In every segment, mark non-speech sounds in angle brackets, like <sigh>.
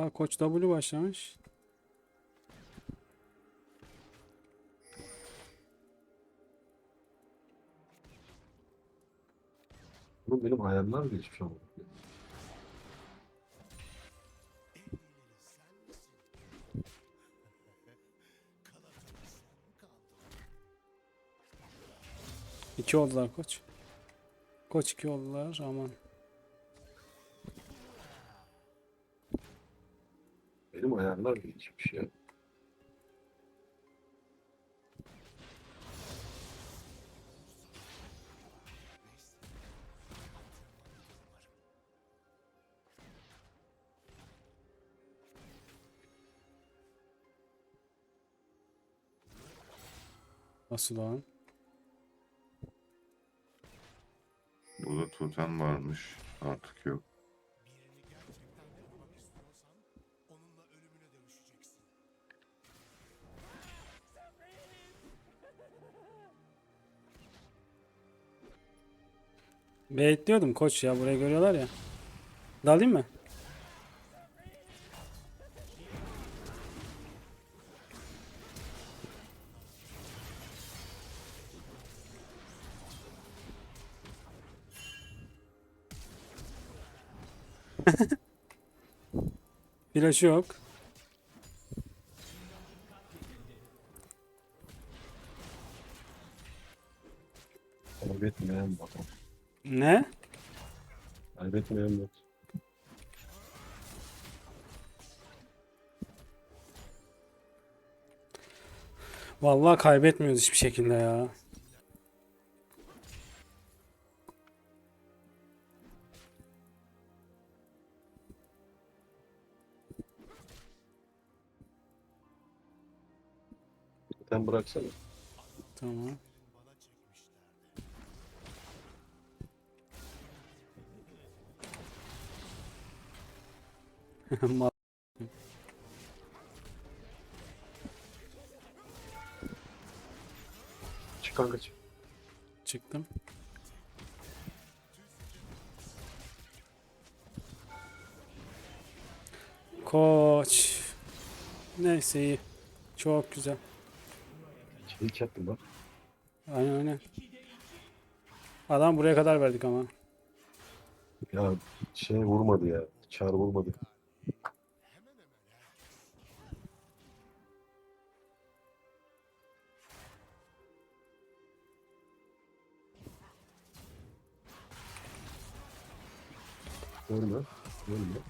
Aa koç W başlamış. Oğlum benim ayarlar geçmiş ama. İki oldular koç. Koç iki oldular aman. Benim ayarlar geçmiş ya. Nasıl lan? Burada totem varmış. Artık yok. Bekliyordum koç ya burayı görüyorlar ya. Dalayım mı? <laughs> Flaşı yok. Kaybetmeyen bot. Ne? Kaybetmeyen bot. Vallahi kaybetmiyoruz hiçbir şekilde ya. Sen bıraksana. Tamam. <laughs> Çık kanka çık. Çıktım. Koç. Neyse iyi. Çok güzel. Şey çaktım bak. Aynen aynen. Adam buraya kadar verdik ama. Ya şey vurmadı ya. Çağrı vurmadı. Görme. <laughs> Görme.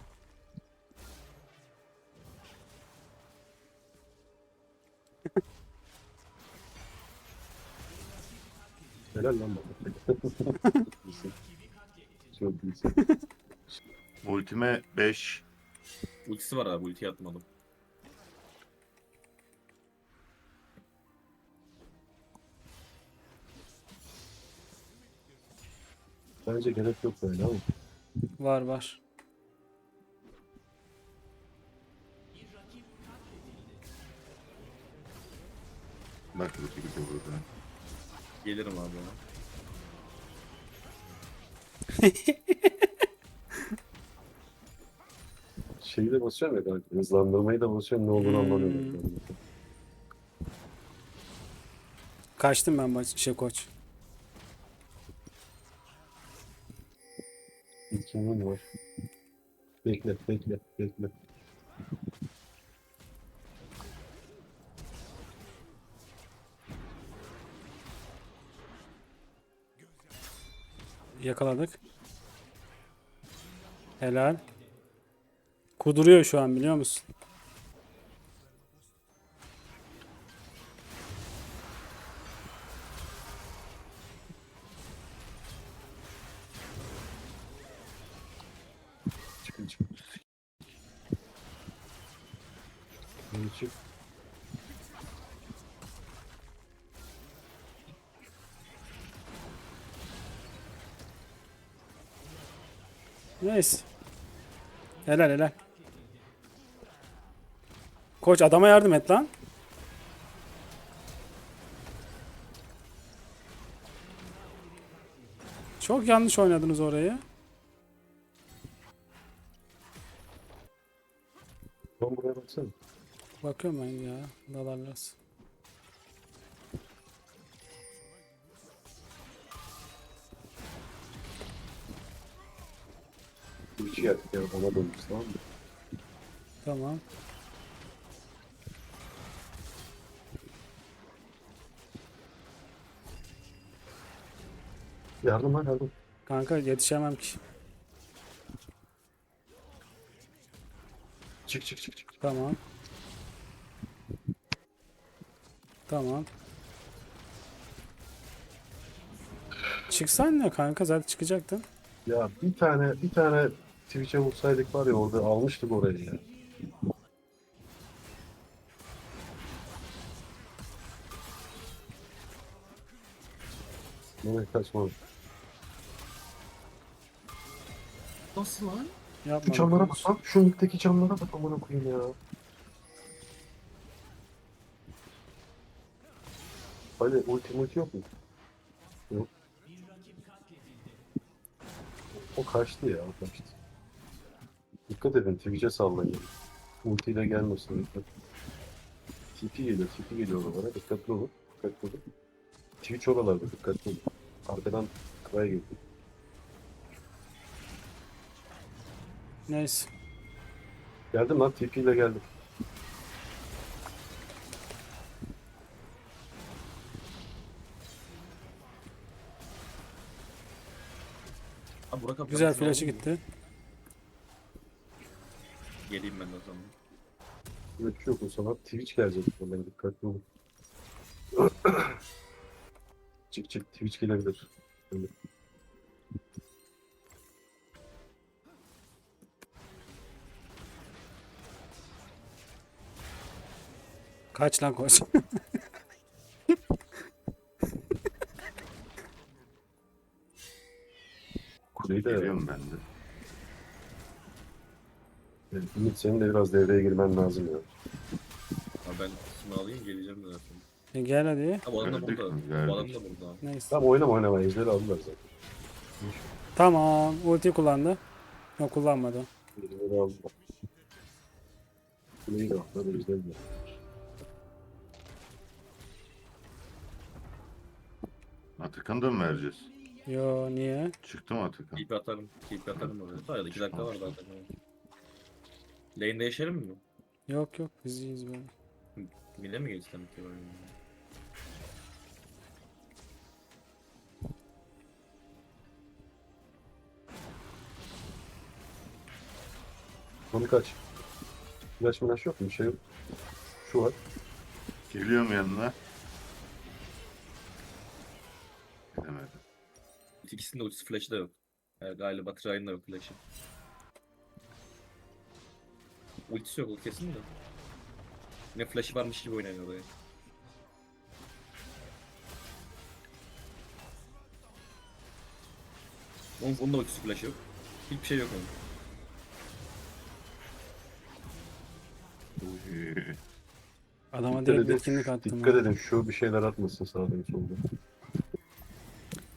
Helal lan bana. <laughs> Çok iyisin. Ultime 5. Ultisi var abi ultiyi atmadım. Bence gerek yok böyle ama. Var var. Bak ulti gidiyor burada. Gelirim abi ona. Şeyi de basıyorum ya kanka. Hızlandırmayı da basıyorum ne olduğunu Hmm. anlamıyorum. Kaçtım ben maç şey koç. İlkimin var. Bekle, bekle, bekle. Yakaladık. Helal. Kuduruyor şu an biliyor musun? Hadi çık. Neyse. Helal helal. Koç adama yardım et lan. Çok yanlış oynadınız orayı. baksana. Bakıyorum ben ya. Dalarlas. Bir şey yaptık ya ona dönmüş tamam mı? Tamam. Yardım lan yardım. Kanka yetişemem ki. Çık çık çık çık. Tamam. Tamam. Çıksan ne kanka zaten çıkacaktın. Ya bir tane bir tane Twitch'e vursaydık var ya orada almıştık orayı ya. Nereye kaçma. Nasıl lan? Yapma. Şu camlara bak lan. Şu nikteki camlara bak amına koyayım ya. Hadi ulti multi yok mu? Yok. O kaçtı ya o kaçtı. Dikkat edin Twitch'e sallayın. Ulti ile gelmesin dikkat. TP geliyor, TP geliyor oralara. Dikkatli olun. Dikkatli olun. Twitch oralarda dikkatli olun. Arkadan Kray geliyor. Neyse. Geldim lan TP ile geldim. Abi Burak abi. Güzel flash'ı gitti. Geleyim ben o zaman. Şey yok o zaman Twitch gelecek. Onlara dikkatli olun. <coughs> çık çık Twitch gelebilir. Öyle. Kaç lan koç. <laughs> De Geliyorum ben de. Ümit senin de biraz devreye girmen lazım ya. Abi ben şunu alayım geleceğim zaten. E gel hadi. Ha bu adam da Gördük burada. mü? Bu adam Gördük. da burada. Neyse. Tamam oynama oynama. Ejderi aldılar zaten. Tamam. Ulti kullandı. Yok kullanmadı. Ejderi aldılar. Kuleyi de aldılar. Ejderi de. Atakan'ı da mı vereceğiz? Yo niye? Çıktı mı Atakan? TP atarım. TP atarım oraya. Sadece 2 dakika var zaten. Lane'de yaşarım mı? Yok yok biz iyiyiz böyle. Mille mi geçsem ki böyle? Onu kaç. Flash flash yok mu? Bir şey yok. Şu var. Geliyorum yanına. İkisinin de ultisi flash'ı da yok. Evet, galiba Trine da yok flash'ı. Ultisi yok o kesin de. Ne flash'ı varmış gibi oynanıyor oraya. Onun, onun da ultisi flash yok. Hiçbir şey yok onun. Adama direkt etkinlik attım. Dikkat edin şu bir şeyler atmasın sağdan soldan.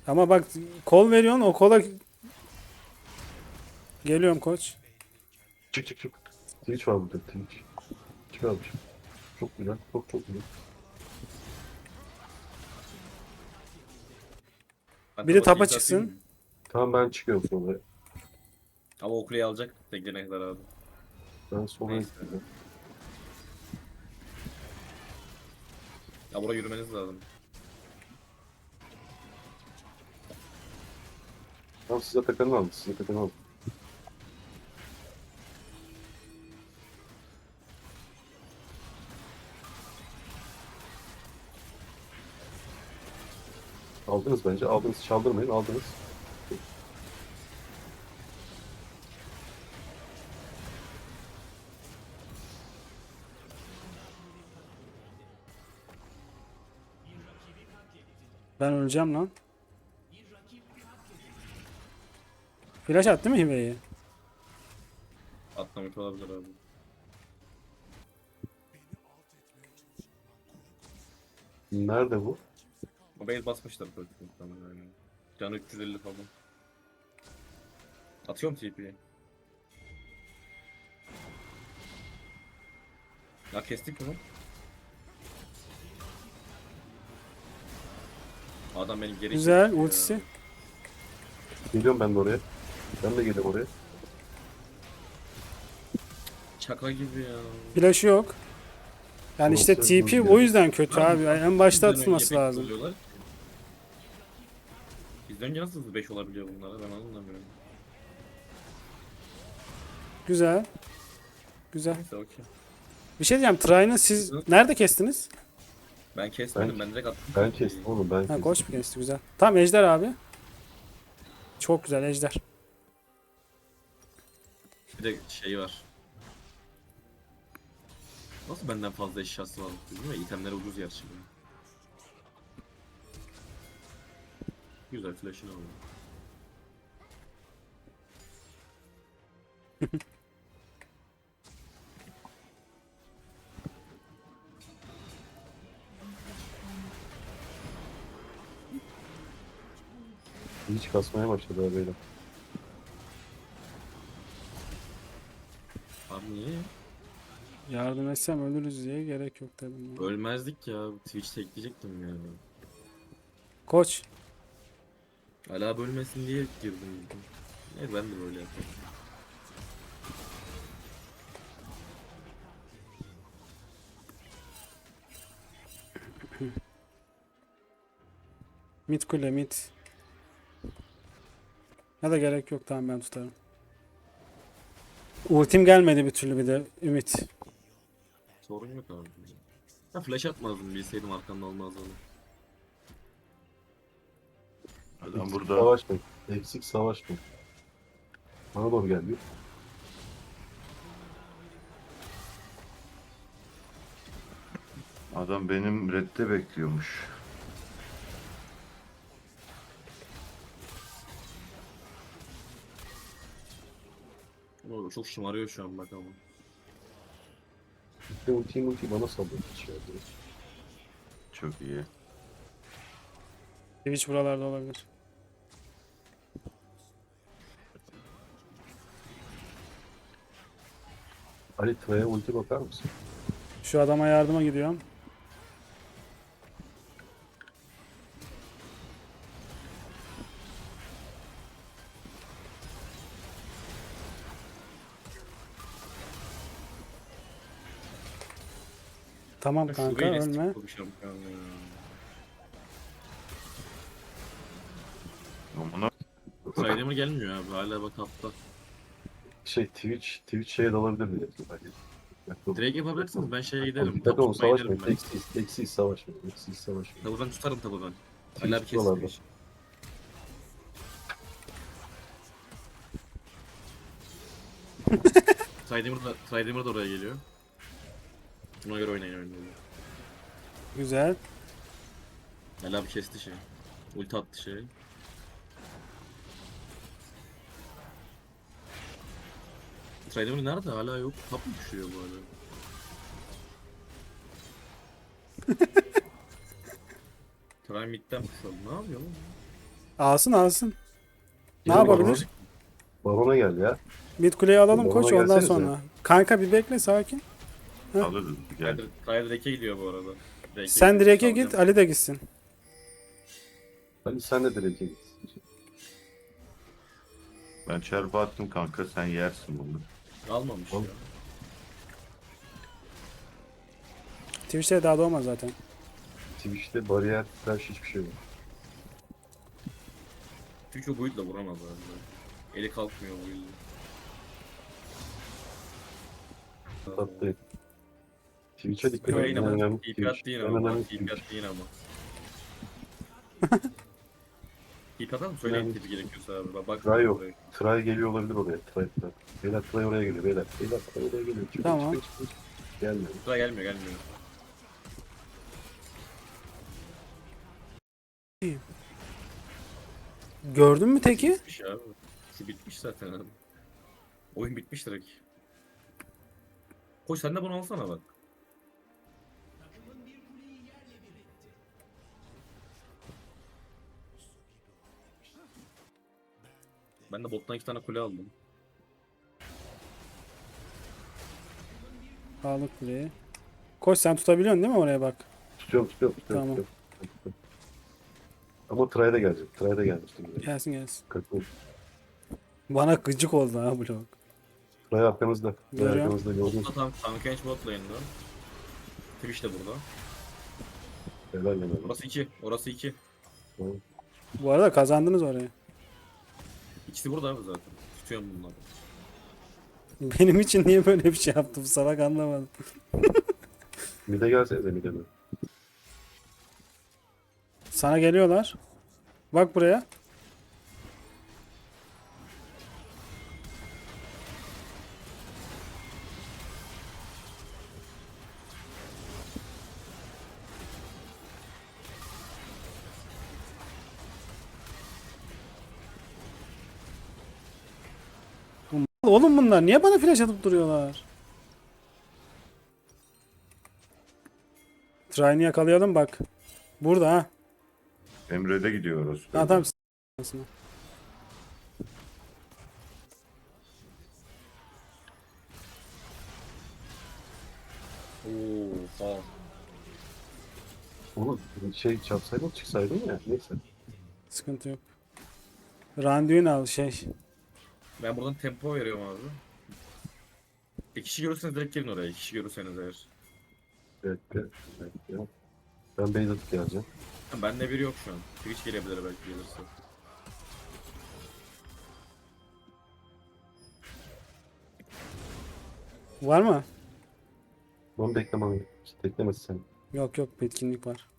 Ama bak kol veriyorsun o kola... Geliyorum koç. Çık çık çık. Twitch var burada Twitch. Çık abi. Çok güzel. Çok çok güzel. Ben Biri tapa çıksın. atayım? Tamam ben çıkıyorum sonra. Ama o kuleyi alacak beklene kadar abi. Ben sola Neyse. gidiyorum. Ya buraya yürümeniz lazım. Tamam size takanı aldım. Size takanı aldım. Aldınız bence. Aldınız. Çaldırmayın. Aldınız. Ben öleceğim lan. Flash attı mı Hibe'yi? Atlamak olabilir abi. Nerede bu? O base basmışlar böyle muhtemelen yani. Canı 350 falan. Atıyorum TP'yi. Ya kestik mi? Adam benim geri Güzel çekti ya. ultisi. Geliyorum ben de oraya. Ben de geliyorum oraya. Şaka gibi ya. Flash'ı yok. Yani işte Yoksa TP bu- o yüzden kötü abi. En başta Bizden önce atılması beş lazım. oluyorlar. Bizden önce nasıl hızlı 5 olabiliyor bunlara ben anlamıyorum. Güzel. Güzel. Neyse okey. Bir şey diyeceğim. Try'ını siz nerede kestiniz? Ben kesmedim Ben- ben, direkt attım. Ben kestim oğlum ben Ha kestim. koç mu kesti? Güzel. Tamam Ejder abi. Çok güzel Ejder. Bir de şey var. Nasıl benden fazla eşyası var değil mi? İtemleri ucuz gerçi. bunun. Güzel flash'ını aldım. Hiç kasmaya başladı abi beyler. Abi niye? Yardım etsem ölürüz diye gerek yok dedim. ya. Ölmezdik ya. Twitch tekleyecektim ya. Koç. Hala bölmesin diye girdim. Evet ben de böyle yapıyorum. <clears throat> Mid kule mid. Ya da gerek yok tamam ben tutarım. Ultim gelmedi bir türlü bir de Ümit. Sorun yok abi. Ha flash atmazdım bilseydim arkamda olmazdı. Adam Eksik burada Savaşma. Eksik savaşma. Bana doğru geldi. adam benim redde bekliyormuş. Çok şımarıyor şu an bak ama. De ulti multi bana sallıyor hiç ya. Çok iyi. Twitch buralarda olabilir. Ali Tra'ya ulti bakar mısın? Şu adama yardıma gidiyorum. Tamam kanka şurayı ölme. destek koymuş şampiyon ya. Amına gelmiyor abi hala bak hatta. Şey Twitch, Twitch şeye dalabilir mi? Direkt yapabilirsiniz ben şeye giderim. Tapu tutmaya savaşmayın. giderim ben. Eksiz, eksiz savaşmayın. Eksiz savaşmayın. Tabudan tutarım tabudan. Twitch Hala bir buralarda. kesin. <laughs> Saydemir de, Saydemir de oraya geliyor. Buna göre oynayın oyunu. Güzel. Hala bir kesti şey. Ulti attı şey. Saydemir nerede? Hala yok. Tap mı düşüyor bu arada? <laughs> Prime midden pushladı. Ne yapıyor lan? Alsın alsın. Ne yapabilir? Barona gel ya. Mid kuleyi alalım Bana koç ondan gelsenize. sonra. Kanka bir bekle sakin. Alırız gel. Kaya Drake'e gidiyor bu arada. Drake'e Sen direk'e git Ali de gitsin. Ali sen de direkt git. Ben çarpı attım kanka sen yersin bunu. Almamış Oğlum. ya. Twitch'te daha doğmaz zaten. Twitch'te bariyer, flash hiçbir şey yok. Çünkü o build'le vuramaz abi. Eli kalkmıyor bu build'le. Tatlı. Twitch'e dikkat edin. En ama. önemli Twitch. attı yine En ama. önemli Twitch. ama. TP atar mı? Söyleyin Yani- TP gerekiyorsa abi. Bak, bak Try yok. Try geliyor olabilir oraya. Try, Try. Beyler Try oraya geliyor. Beyler. Beyler Try oraya geliyor. Çık, Tamam. çık, çık, çık. Gelmiyor. Try gelmiyor gelmiyor. Gördün mü teki? Bitmiş abi. Şu bitmiş zaten abi. Oyun bitmiş direkt. Koş sen de bunu alsana bak. Ben de bottan iki tane kule aldım. Sağlık kuleyi. Koç sen tutabiliyorsun değil mi oraya bak. Tutuyorum tutuyorum tutuyorum. Tamam. tutuyorum. Ama Tray'da gelecek. Tray'da gelmiştim. buraya. Gelsin gelsin. Kakao. Bana gıcık oldu ha blok. Tray arkamızda. Tray Görüyorum. arkamızda gördünüz. mü? Tam Tankench bot lane'da. Twitch de burada. Helal helal. Orası 2. Orası 2. Tamam. Bu arada kazandınız orayı. İkisi burada abi zaten. Tutuyorum bunları. Benim için niye böyle bir şey yaptı bu salak anlamadım. <laughs> Mide gelsenize mide mi? Sana geliyorlar. Bak buraya. Bunlar niye bana flash atıp duruyorlar? Trine'i yakalayalım bak. Burada ha. Emre'de gidiyoruz. Ha tamam. Oo, sağ Onu şey çarpsaydın çıksaydın ya. Neyse. Sıkıntı yok. Randuin al şey. Ben buradan tempo veriyorum abi. Bir kişi görürseniz direkt gelin oraya. İki kişi görürseniz eğer. Evet, evet, evet. Ben atıp geleceğim. Ha, Bende biri yok şu an. Twitch gelebilir belki gelirse. Var mı? Onu beklemem. Beklemesin sen. Yok yok etkinlik var.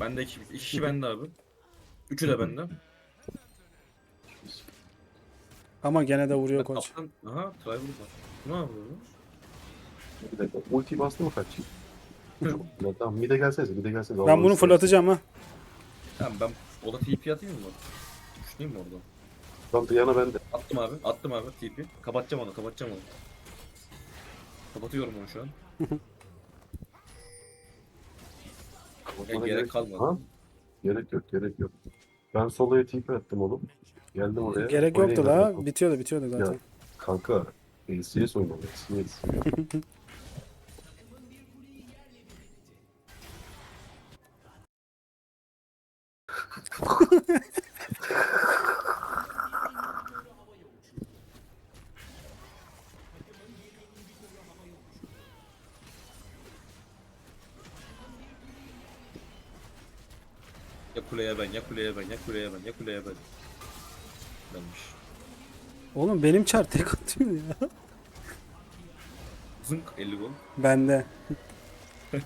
Bende iki, iki kişi bende abi. Üçü de bende. Ama gene de vuruyor koç. Kaptan, aha Trival var. Ne yapıyor? bu? Bir dakika. Ulti bastı mı kaç? <laughs> Ya tamam mide gelsenize mide gelsenize. Ben bunu fırlatacağım ha. Tamam ben o da TP atayım mı? Düşüneyim mi orada? Tamam Diana bende. Attım abi. Attım abi TP. Kapatacağım onu. Kapatacağım onu. Kapatıyorum onu şu an. Kapatmana gerek kalmadı. Ha? Gerek yok gerek yok. Ben soloya TP attım oğlum. Geldim oraya. Gerek yoktu la. Bitiyordu bitiyordu zaten. Ya. Kanka. LCS oynadı. LCS. Ya kuleye ben, ya kuleye ben, ya kuleye ben, ya kuleye ben. Benmiş. Oğlum benim çar tek atıyor ya. Zınk 50 gol. Bende. <laughs>